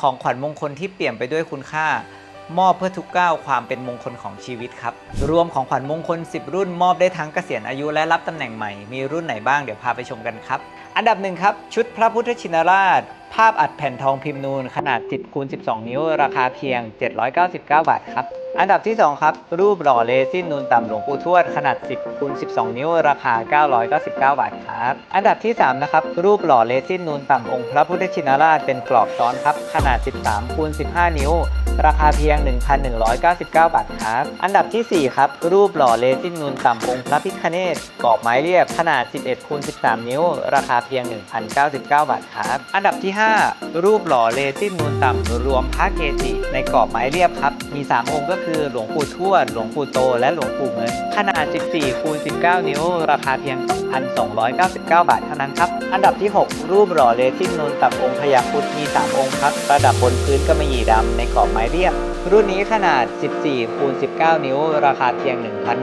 ของขวัญมงคลที่เปลี่ยนไปด้วยคุณค่ามอบเพื่อทุกก้าวความเป็นมงคลของชีวิตครับ รวมของขวัญมงคล 10 รุ่นมอบได้ทั้งเกษียณอายุและรับตำแหน่งใหม่ มีรุ่นไหนบ้างเดี๋ยวพาไปชมกันครับ อันดับหนึ่งครับ ชุดพระพุทธชินราช ภาพอัดแผ่นทองพิมพ์นูน ขนาด 10คูณ12 นิ้ว ราคาเพียง 799 บาทครับ อันดับที่ 2 ครับ รูปหล่อเลซินนูนต่ำหลวงปู่ทวดขนาด 10คูณ12 นิ้ว ราคา 999 บาทครับอันดับที่ 3 นะครับ รูปหล่อเลซินนูนต่ำองค์พระพุทธชินราชเป็นกรอบซ้อนครับ ขนาด 13คูณ15 นิ้ว ราคาเพียง 1,199 บาทครับอันดับทีสี่4 ครับ รูปหล่อเลซินนูนต่ำองค์พระพิฆเนศกรอบไม้เรียบขนาด 11คูณ13 นิ้ว ราคาเพียง 1,099 บาทครับอันดับที่ 5 รูปหล่อเลซินนูนต่ำรวมพระเกจิในกรอบไม้เรียบครับมี 3 องค์ก็คือหลวงปู่ทวด หลวงปู่โต และหลวงปู่เงิน ขนาด 14 คูณ 19 นิ้ว ราคาเพียง2,299 บาทเท่านั้นครับ อันดับที่ 6 รูปหล่อเลซินนูนต่ำองค์พญาครุดมี 3 องค์ครับ ประดับบนพื้นกำมะหยี่ดำในกรอบไม้เรียบ รุ่นนี้ขนาด 14 คูณ 19 นิ้ว ราคาเพียง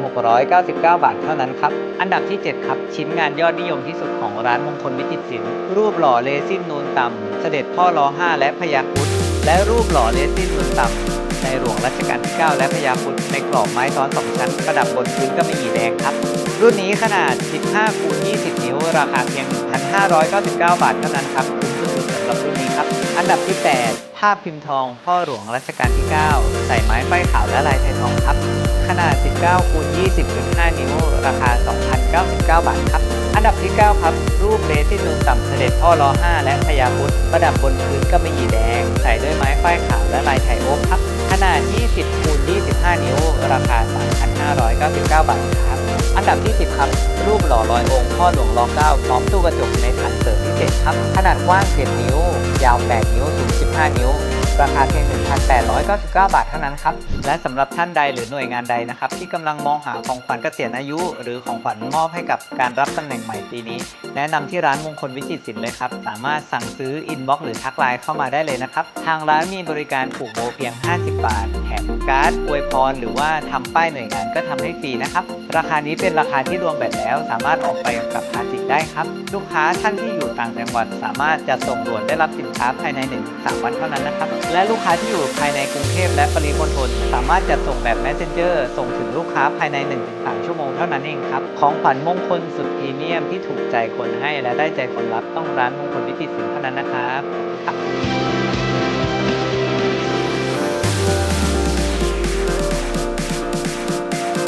1,699 บาทเท่านั้นครับ อันดับที่ 7 ครับ ชิ้นงานยอดนิยมที่สุดของร้านมงคลวิจิตรศิลป์ รูปหล่อเลซินนูนต่ำ เสด็จพ่อรอ5และพญาครุฑและรูปหล่อเลซินนูนต่ำ ในหลวงรัชกาลที่ 9 และพญาครุฑในกรอบไม้ซ้อนสองชั้น ประดับบนพื้นกำมะหยี่แดงครับ รุ่นนี้ขนาด 15คูณ20 นิ้ว ราคาเพียง 1,599 บาทเท่านั้นครับคุ้มสุดๆสำหรับรุ่นนี้ครับ อันดับที่ 8 ภาพพิมพ์ทอง พ่อหลวงรัชกาลที่ 9 ใส่ไม้ไฟขาวและลายไทยทองครับ ขนาด 19คูณ20.5 นิ้ว ราคา 2,099 บาทครับอันดับที่ 9 ครับ รูปเลสที่นูนต่ำเสด็จพ่อรอ5และพญาครุฑประดับบนพื้นกำมะหยี่แดง ใส่ด้วยไม้ฝ้ายขาวและลายไทยโอ๊กครับ ขนาดคูณ25 นิ้ว ราคา 3,599 บาทครับ อันดับที่ 10 ครับ รูปหล่อลอยองค์พ่อหลวงรอ9พร้อมตู้กระจกในฐานเสริมพิเศษครับ ขนาดกว้าง 7 นิ้ว ยาว 8 นิ้ว สูง 15 นิ้วราคาเพียง 1,899 บาทเท่านั้นครับ และสำหรับท่านใดหรือหน่วยงานใดนะครับ ที่กำลังมองหาของขวัญเกษียณอายุ หรือของขวัญมอบให้กับการรับตำแหน่งใหม่ปีนี้ แนะนำที่ร้านมงคลวิจิตรศิลป์เลยครับ สามารถสั่งซื้ออินบ็อกซ์หรือทักไลน์เข้ามาได้เลยนะครับ ทางร้านมีบริการผูกโบเพียง 50 บาท มการ์ดอวยพร หรือว่าทำป้ายหน่วยงานก็ทำให้ฟรีนะครับ ราคานี้เป็นราคาที่รวมแบตแล้ว สามารถออกไปกับภาษีได้ครับ ลูกค้าท่านที่อยู่ต่างจังหวัด สามารถจะส่งด่วนได้รับสินค้าภายใน 1-3 วันเท่านั้นนะครับ และลูกค้าที่อยู่ภายในกรุงเทพและปริมณฑลสามารถจะส่งแบบ Messenger ส่งถึงลูกค้าภายใน 1-3 ชั่วโมงเท่านั้นเองครับ ของขวัญมงคลสุดพรีเมียมที่ถูกใจคนให้และได้ใจคนรับต้องร้านมงคลวิจิตรศิลป์เท่านั้นนะครับ